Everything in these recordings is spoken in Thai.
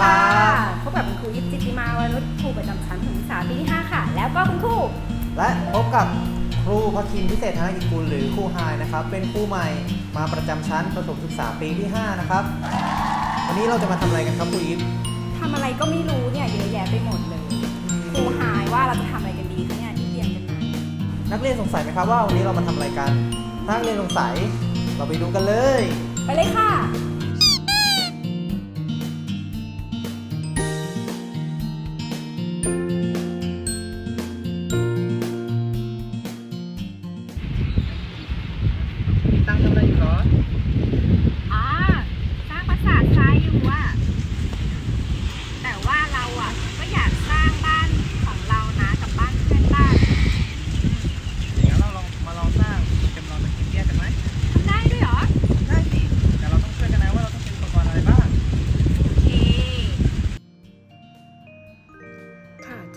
ค่ะ พบกับคุณครูยิปจิตติมาวานุชครูประจำชั้นศึกษาปีที่ 5 ค่ะ แล้วก็คุณครู และพบกับครูพัคินพิเศษธนกิจกุลหรือครูไฮายนะครับ เป็นครูใหม่มาประจำชั้นประถมศึกษาปีที่ 5 นะครับ วันนี้เราจะมาทำอะไรกันครับครูยิปทำอะไรก็ไม่รู้เนี่ยเยอะแยะไปหมดเลย ครูหายว่าเราจะทำอะไรกันดีคะเนี่ยที่เตรียมกันมา นักเรียนสงสัยไหมครับว่าวันนี้เรามาทำอะไรกันถ้านักเรียนสงสัย เราไปดูกันเลย ไปเลยค่ะ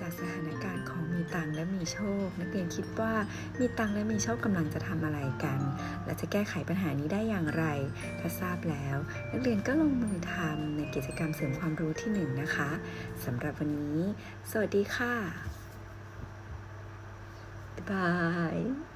จากสถานการณ์ของมีตังและมีโชค นักเรียนคิดว่ามีตังและมีโชคกำลังจะทำอะไรกัน และจะแก้ไขปัญหานี้ได้อย่างไร ถ้าทราบแล้ว นักเรียนก็ลงมือทำในกิจกรรมเสริมความรู้ที่หนึ่งนะคะสำหรับวันนี้ สวัสดีค่ะ บ๊ายบาย